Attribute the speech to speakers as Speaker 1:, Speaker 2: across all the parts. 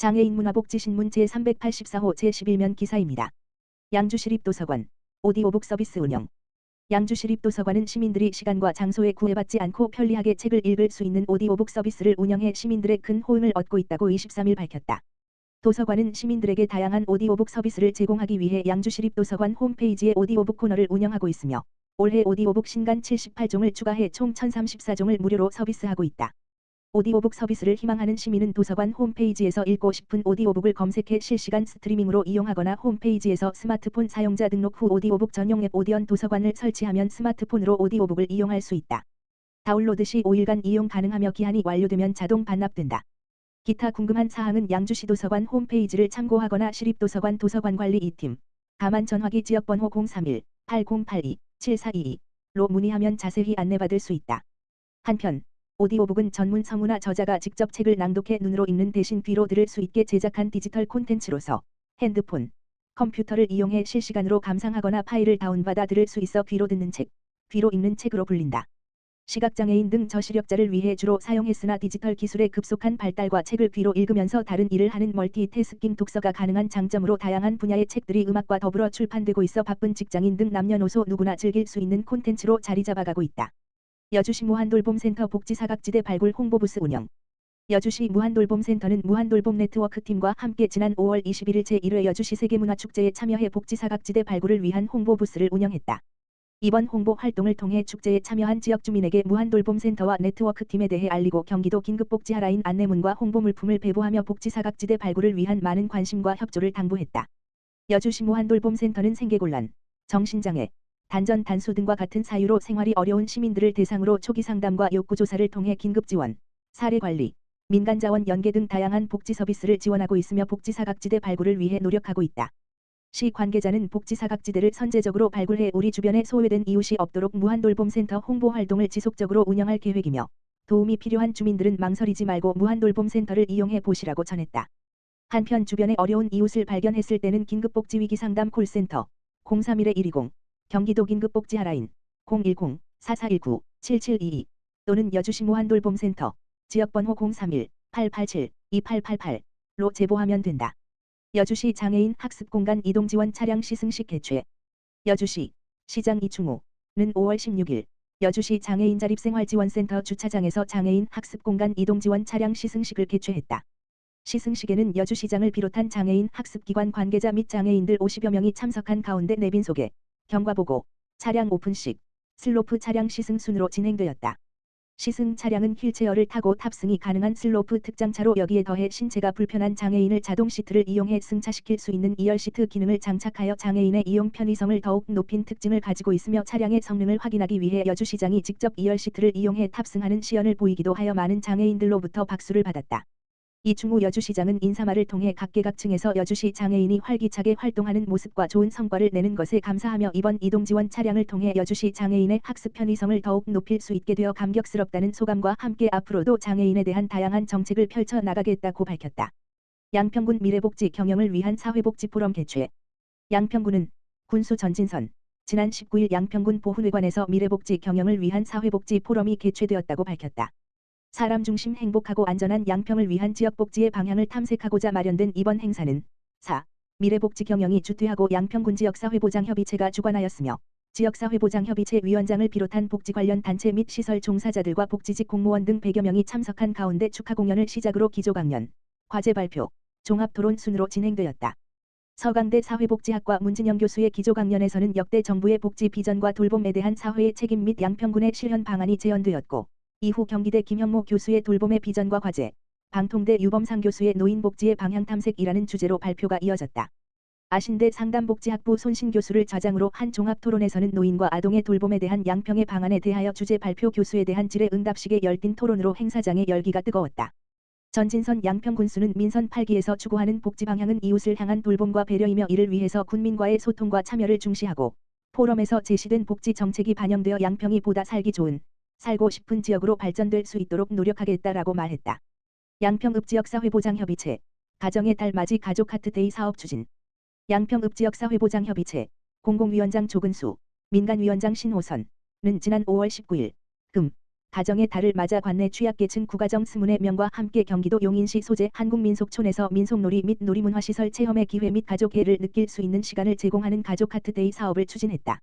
Speaker 1: 장애인 문화복지신문 제384호 제11면 기사입니다. 양주시립도서관 오디오북 서비스 운영 양주시립도서관은 시민들이 시간과 장소에 구애받지 않고 편리하게 책을 읽을 수 있는 오디오북 서비스를 운영해 시민들의 큰 호응을 얻고 있다고 23일 밝혔다. 도서관은 시민들에게 다양한 오디오북 서비스를 제공하기 위해 양주시립도서관 홈페이지에 오디오북 코너를 운영하고 있으며 올해 오디오북 신간 78종을 추가해 총 1034종을 무료로 서비스하고 있다. 오디오북 서비스를 희망하는 시민은 도서관 홈페이지에서 읽고 싶은 오디오북을 검색해 실시간 스트리밍으로 이용하거나 홈페이지에서 스마트폰 사용자 등록 후 오디오북 전용 앱 오디언 도서관을 설치하면 스마트폰으로 오디오북을 이용할 수 있다. 다운로드 시 5일간 이용 가능하며 기한이 완료되면 자동 반납된다. 기타 궁금한 사항은 양주시 도서관 홈페이지를 참고하거나 시립도서관 도서관관리 2팀 가만 전화기 지역번호 031-8082-7422로 문의하면 자세히 안내받을 수 있다. 한편 오디오북은 전문 성우나 저자가 직접 책을 낭독해 눈으로 읽는 대신 귀로 들을 수 있게 제작한 디지털 콘텐츠로서 핸드폰, 컴퓨터를 이용해 실시간으로 감상하거나 파일을 다운받아 들을 수 있어 귀로 듣는 책, 귀로 읽는 책으로 불린다. 시각장애인 등 저시력자를 위해 주로 사용했으나 디지털 기술의 급속한 발달과 책을 귀로 읽으면서 다른 일을 하는 멀티태스킹 독서가 가능한 장점으로 다양한 분야의 책들이 음악과 더불어 출판되고 있어 바쁜 직장인 등 남녀노소 누구나 즐길 수 있는 콘텐츠로 자리 잡아가고 있다. 여주시 무한돌봄센터 복지사각지대 발굴 홍보부스 운영 여주시 무한돌봄센터는 무한돌봄 네트워크 팀과 함께 지난 5월 21일 제1회 여주시 세계문화축제에 참여해 복지사각지대 발굴을 위한 홍보부스를 운영했다. 이번 홍보 활동을 통해 축제에 참여한 지역 주민에게 무한돌봄센터와 네트워크 팀에 대해 알리고 경기도 긴급복지하라인 안내문과 홍보 물품을 배부하며 복지사각지대 발굴을 위한 많은 관심과 협조를 당부했다. 여주시 무한돌봄센터는 생계곤란, 정신장애, 단전 단수 등과 같은 사유로 생활이 어려운 시민들을 대상으로 초기 상담과 욕구 조사를 통해 긴급 지원, 사례 관리, 민간 자원 연계 등 다양한 복지 서비스를 지원하고 있으며 복지 사각지대 발굴을 위해 노력하고 있다. 시 관계자는 복지 사각지대를 선제적으로 발굴해 우리 주변에 소외된 이웃이 없도록 무한돌봄센터 홍보 활동을 지속적으로 운영할 계획이며 도움이 필요한 주민들은 망설이지 말고 무한돌봄센터를 이용해 보시라고 전했다. 한편 주변에 어려운 이웃을 발견했을 때는 긴급복지위기 상담 콜센터 031-120 경기도 긴급복지하라인 010-4419-7722 또는 여주시 무한돌봄센터 지역번호 031-887-2888로 제보하면 된다. 여주시 장애인 학습공간 이동지원 차량 시승식 개최 여주시 시장 이충호는 5월 16일 여주시 장애인 자립생활지원센터 주차장에서 장애인 학습공간 이동지원 차량 시승식을 개최했다. 시승식에는 여주시장을 비롯한 장애인 학습기관 관계자 및 장애인들 50여 명이 참석한 가운데 내빈 소개, 경과보고, 차량 오픈식, 슬로프 차량 시승 순으로 진행되었다. 시승 차량은 휠체어를 타고 탑승이 가능한 슬로프 특장차로 여기에 더해 신체가 불편한 장애인을 자동 시트를 이용해 승차시킬 수 있는 2열 시트 기능을 장착하여 장애인의 이용 편의성을 더욱 높인 특징을 가지고 있으며 차량의 성능을 확인하기 위해 여주시장이 직접 2열 시트를 이용해 탑승하는 시연을 보이기도 하여 많은 장애인들로부터 박수를 받았다. 이충우 여주시장은 인사말을 통해 각계각층에서 여주시 장애인이 활기차게 활동하는 모습과 좋은 성과를 내는 것에 감사하며 이번 이동지원 차량을 통해 여주시 장애인의 학습 편의성을 더욱 높일 수 있게 되어 감격스럽다는 소감과 함께 앞으로도 장애인에 대한 다양한 정책을 펼쳐 나가겠다고 밝혔다. 양평군 미래복지 경영을 위한 사회복지 포럼 개최 양평군은 군수 전진선 지난 19일 양평군 보훈회관에서 미래복지 경영을 위한 사회복지 포럼이 개최되었다고 밝혔다. 사람 중심 행복하고 안전한 양평을 위한 지역 복지의 방향을 탐색하고자 마련된 이번 행사는 4. 미래복지 경영이 주퇴하고 양평군 지역사회보장협의체가 주관하였으며 지역사회보장협의체 위원장을 비롯한 복지 관련 단체 및 시설 종사자들과 복지직 공무원 등 100여 명이 참석한 가운데 축하 공연을 시작으로 기조 강연, 과제 발표, 종합 토론 순으로 진행되었다. 서강대 사회복지학과 문진영 교수의 기조 강연에서는 역대 정부의 복지 비전과 돌봄에 대한 사회의 책임 및 양평군의 실현 방안이 제언되었고 이후 경기대 김현모 교수의 돌봄의 비전과 과제, 방통대 유범상 교수의 노인복지의 방향 탐색이라는 주제로 발표가 이어졌다. 아신대 상담복지학부 손신 교수를 좌장으로 한 종합토론에서는 노인과 아동의 돌봄에 대한 양평의 방안에 대하여 주제 발표 교수에 대한 질의 응답식의 열띤 토론으로 행사장의 열기가 뜨거웠다. 전진선 양평 군수는 민선 8기에서 추구하는 복지 방향은 이웃을 향한 돌봄과 배려이며 이를 위해서 군민과의 소통과 참여를 중시하고 포럼에서 제시된 복지 정책이 반영되어 양평이 보다 살기 좋은 살고 싶은 지역으로 발전될 수 있도록 노력하겠다라고 말했다. 양평읍 지역사회보장협의체 가정의 달 맞이 가족 하트데이 사업 추진 양평읍 지역사회보장협의체 공공위원장 조근수 민간위원장 신호선은 지난 5월 19일 금 가정의 달을 맞아 관내 취약계층 구가정 24명과 함께 경기도 용인시 소재 한국민속촌에서 민속놀이 및 놀이문화시설 체험의 기회 및 가족애를 느낄 수 있는 시간을 제공하는 가족 하트데이 사업을 추진했다.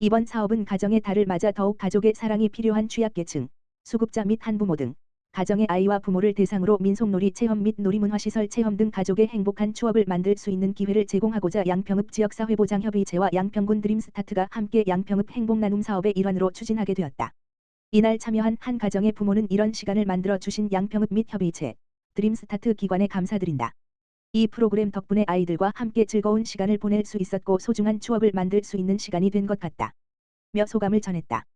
Speaker 1: 이번 사업은 가정의 달을 맞아 더욱 가족의 사랑이 필요한 취약계층, 수급자 및 한부모 등 가정의 아이와 부모를 대상으로 민속놀이 체험 및 놀이문화시설 체험 등 가족의 행복한 추억을 만들 수 있는 기회를 제공하고자 양평읍 지역사회보장협의체와 양평군 드림스타트가 함께 양평읍 행복나눔 사업의 일환으로 추진하게 되었다. 이날 참여한 한 가정의 부모는 이런 시간을 만들어 주신 양평읍 및 협의체, 드림스타트 기관에 감사드린다. 이 프로그램 덕분에 아이들과 함께 즐거운 시간을 보낼 수 있었고 소중한 추억을 만들 수 있는 시간이 된 것 같다. 며 소감을 전했다.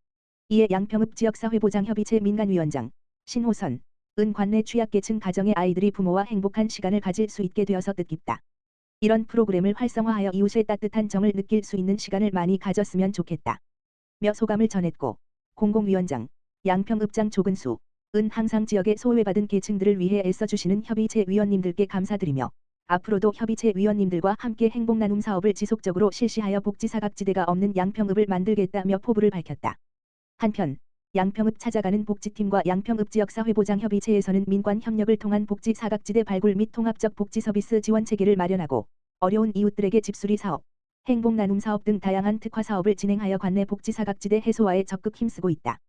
Speaker 1: 이에 양평읍 지역사회보장협의체 민간위원장 신호선, 은 관내 취약계층 가정의 아이들이 부모와 행복한 시간을 가질 수 있게 되어서 뜻깊다. 이런 프로그램을 활성화하여 이웃의 따뜻한 정을 느낄 수 있는 시간을 많이 가졌으면 좋겠다. 며 소감을 전했고 공공위원장, 양평읍장 조근수, 은 항상 지역의 소외받은 계층들을 위해 애써주시는 협의체 위원님들께 감사드리며 앞으로도 협의체 위원님들과 함께 행복 나눔 사업을 지속적으로 실시하여 복지 사각지대가 없는 양평읍을 만들겠다며 포부를 밝혔다. 한편 양평읍 찾아가는 복지팀과 양평읍 지역사회보장협의체에서는 민관 협력을 통한 복지 사각지대 발굴 및 통합적 복지 서비스 지원 체계를 마련하고 어려운 이웃들에게 집수리 사업, 행복 나눔 사업 등 다양한 특화 사업을 진행하여 관내 복지 사각지대 해소화에 적극 힘쓰고 있다.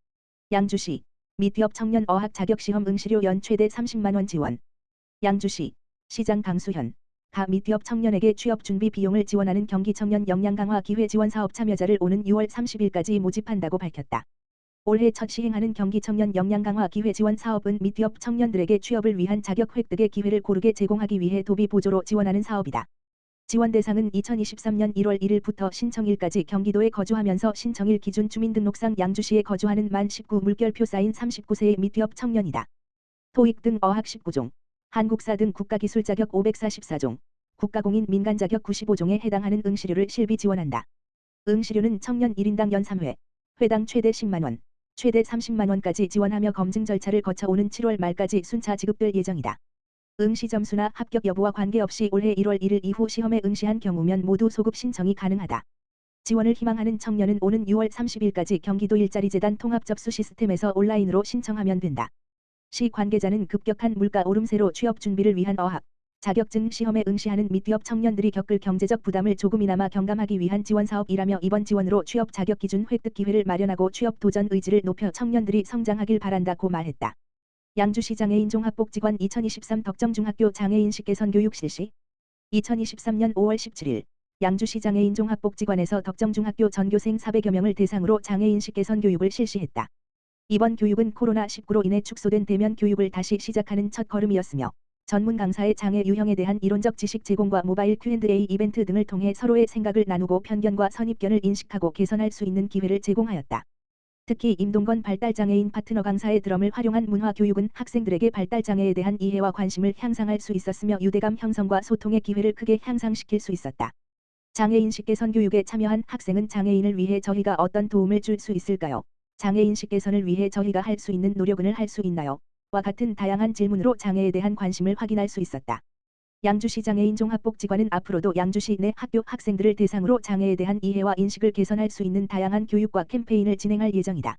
Speaker 1: 양주시 미디업 청년 어학 자격시험 응시료 연 최대 30만원 지원 양주시 시장 강수현 가 미디업 청년에게 취업 준비 비용을 지원하는 경기 청년 역량 강화 기회 지원 사업 참여자를 오는 6월 30일까지 모집한다고 밝혔다. 올해 첫 시행하는 경기 청년 역량 강화 기회 지원 사업은 미디업 청년들에게 취업을 위한 자격 획득의 기회를 고르게 제공하기 위해 도비 보조로 지원하는 사업이다. 지원 대상은 2023년 1월 1일부터 신청일까지 경기도에 거주하면서 신청일 기준 주민등록상 양주시에 거주하는 만 19 물결표 쌓인 39세의 미디업 청년이다. 토익 등 어학 19종, 한국사 등 국가기술 자격 544종, 국가공인 민간 자격 95종에 해당하는 응시료를 실비 지원한다. 응시료는 청년 1인당 연 3회, 회당 최대 10만원, 최대 30만원까지 지원하며 검증 절차를 거쳐 오는 7월 말까지 순차 지급될 예정이다. 응시 점수나 합격 여부와 관계없이 올해 1월 1일 이후 시험에 응시한 경우면 모두 소급 신청이 가능하다. 지원을 희망하는 청년은 오는 6월 30일까지 경기도 일자리 재단 통합 접수 시스템에서 온라인으로 신청하면 된다. 시 관계자는 급격한 물가 오름세로 취업 준비를 위한 어학, 자격증 시험에 응시하는 미디업 청년들이 겪을 경제적 부담을 조금이나마 경감하기 위한 지원 사업이라며 이번 지원으로 취업 자격 기준 획득 기회를 마련하고 취업 도전 의지를 높여 청년들이 성장하길 바란다고 말했다. 양주시 장애인 종합복지관 2023 덕정중학교 장애인식 개선 교육 실시 2023년 5월 17일 양주시 장애인 종합복지관에서 덕정중학교 전교생 400여 명을 대상으로 장애인식 개선 교육을 실시했다. 이번 교육은 코로나19로 인해 축소된 대면 교육을 다시 시작하는 첫 걸음이었으며 전문 강사의 장애 유형에 대한 이론적 지식 제공과 모바일 Q&A 이벤트 등을 통해 서로의 생각을 나누고 편견과 선입견을 인식하고 개선할 수 있는 기회를 제공하였다. 특히 임동건 발달장애인 파트너 강사의 드럼을 활용한 문화교육은 학생들에게 발달장애에 대한 이해와 관심을 향상할 수 있었으며 유대감 형성과 소통의 기회를 크게 향상시킬 수 있었다. 장애인식 개선 교육에 참여한 학생은 장애인을 위해 저희가 어떤 도움을 줄 수 있을까요? 장애인식 개선을 위해 저희가 할 수 있는 노력은 할 수 있나요? 와 같은 다양한 질문으로 장애에 대한 관심을 확인할 수 있었다. 양주시 장애인 종합복지관은 앞으로도 양주시 내 학교 학생들을 대상으로 장애에 대한 이해와 인식을 개선할 수 있는 다양한 교육과 캠페인을 진행할 예정이다.